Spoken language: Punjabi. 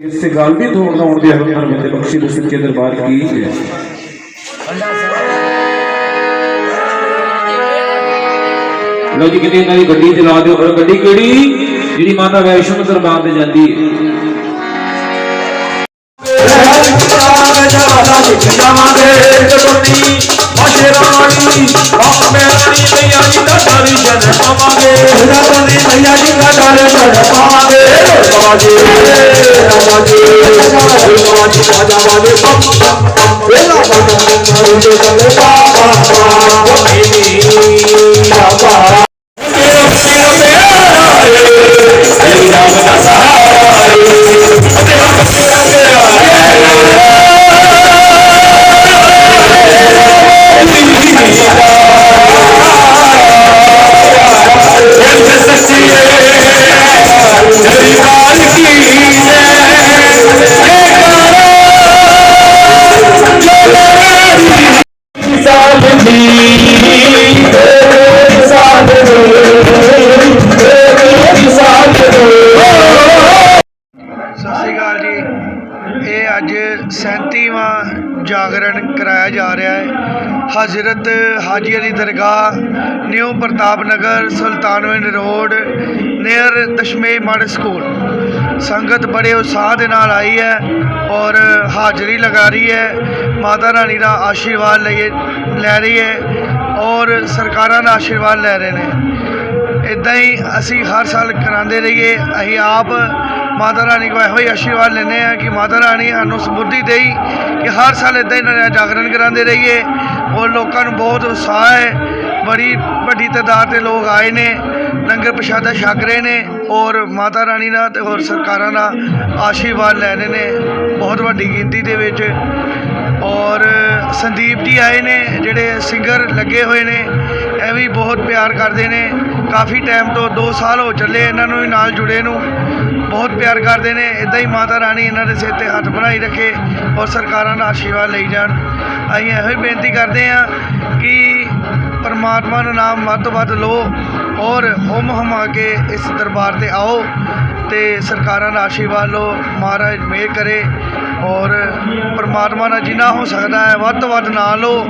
ਇਸ ਤੇ ਗੱਲ ਵੀ ਤੋੜਨਾ ਆਉਂਦੇ ਹਨ ਹਰਮੰਦਰ ਬਖਸ਼ੀ ਦੇ ਸੱਚੇ ਦਰਬਾਰ ਕੀ ਹੈ ਲੋ ਜੀ ਕਿਤੇ ਇਹਨਾਂ ਦੀ ਗੱਡੀ ਚਲਾ ਦਿਓ ਔਰ ਗੱਡੀ ਕਿਹੜੀ ਜਿਹੜੀ ਮਾਤਾ ਵੈਸ਼ਨੋ ਦਰਬਾਰ ਤੇ ਜਾਂਦੀ ਹੈ वाला मिठिया मांगे चटोटी माशे रानी बाप मेरानी मैया जी का डारी जन मांगे रानी मैया जी का डारे जन मांगे बाबा जी बाबा जी बाबा जी बाजा बाजे बम बम बम बेला बम बम बम बम बम बम बम बम बम बम ਅੱਜ 37ਵਾਂ ਜਾਗਰਣ ਕਰਾਇਆ ਜਾ ਰਿਹਾ ਹੈ। ਹਜ਼ਰਤ ਹਾਜੀ ਅਲੀ ਦਰਗਾਹ, new Pratap Nagar Sultanwind road near ਦਸ਼ਮੇ ਮੜ ਸਕੂਲ। ਸੰਗਤ ਬੜੇ ਉਤਸ਼ਾਹ ਦੇ ਨਾਲ ਆਈ ਹੈ ਔਰ ਹਾਜ਼ਰੀ ਲਗਾ ਰਹੀ ਹੈ। ਮਾਤਾ ਰਾਣੀ ਦਾ ਆਸ਼ੀਰਵਾਦ ਲਈ ਲੈ ਰਹੀ ਹੈ ਔਰ ਸਰਕਾਰਾਂ ਦਾ ਆਸ਼ੀਰਵਾਦ ਲੈ ਰਹੇ ਨੇ। ਇਦਾਂ ਹੀ ਅਸੀਂ ਹਰ ਸਾਲ ਕਰਾਉਂਦੇ ਰਹੀਏ। ਅਸੀਂ ਆਪ ਮਾਤਾ ਰਾਣੀ ਕੋਲ ਇਹੋ ਹੀ ਆਸ਼ੀਰਵਾਦ ਲੈਂਦੇ ਆ ਕਿ ਮਾਤਾ ਰਾਣੀ ਸਾਨੂੰ ਸਮੁੱਧੀ ਦੇਈ ਕਿ ਹਰ ਸਾਲ ਇਦਾਂ ਹੀ ਜਾਗਰਣ ਕਰਾਉਂਦੇ ਰਹੀਏ। ਔਰ ਲੋਕਾਂ ਨੂੰ ਬਹੁਤ ਉਤਸ਼ਾਹ ਹੈ। ਬੜੀ ਵੱਡੀ ਤਾਦਾਦ ਦੇ ਲੋਕ ਆਏ ਨੇ, ਲੰਗਰ ਪ੍ਰਸ਼ਾਦਾ ਛਕ ਰਹੇ ਨੇ ਔਰ ਮਾਤਾ ਰਾਣੀ ਦਾ ਤੇ ਹੋਰ ਸਰਕਾਰਾਂ ਦਾ ਆਸ਼ੀਰਵਾਦ ਲੈ ਰਹੇ ਨੇ ਬਹੁਤ ਵੱਡੀ ਗਿਣਤੀ ਦੇ ਵਿੱਚ। ਔਰ ਸੰਦੀਪ ਜੀ ਆਏ ਨੇ, ਜਿਹੜੇ ਸਿੰਗਰ ਲੱਗੇ ਹੋਏ ਨੇ, ਇਹ ਵੀ ਬਹੁਤ ਪਿਆਰ ਕਰਦੇ ਨੇ। ਕਾਫੀ ਟਾਈਮ ਤੋਂ 2 ਸਾਲ ਹੋ ਚੱਲੇ ਇਹਨਾਂ ਨੂੰ ਵੀ ਨਾਲ ਜੁੜੇ ਨੂੰ। ਬਹੁਤ ਪਿਆਰ ਕਰਦੇ ਨੇ। ਇਦਾਂ ਹੀ ਮਾਤਾ ਰਾਣੀ ਇਹਨਾਂ ਦੇ ਸਿਰ ਤੇ ਹੱਥ ਬਣਾਈ ਰੱਖੇ ਔਰ ਸਰਕਾਰਾਂ ਦਾ ਆਸ਼ੀਰਵਾਦ ਲਈ ਜਾਣ। ਅਸੀਂ ਇਹੋ ਹੀ ਬੇਨਤੀ ਕਰਦੇ ਹਾਂ ਕਿ ਪਰਮਾਤਮਾ ਦਾ ਨਾਮ ਵੱਧ ਤੋਂ ਵੱਧ ਲਓ ਔਰ ਹੁਮ ਹਮਾ ਕੇ ਇਸ ਦਰਬਾਰ ਤੇ ਆਓ ਤੇ ਸਰਕਾਰਾਂ ਦਾ ਆਸ਼ੀਰਵਾਦ ਲਓ। ਮਹਾਰਾਜ ਮਿਹਰ ਕਰੇ ਔਰ ਪਰਮਾਤਮਾ ਨਾਲ ਜਿੰਨਾ ਹੋ ਸਕਦਾ ਹੈ ਵੱਧ ਤੋਂ ਵੱਧ ਨਾਂ ਲਓ।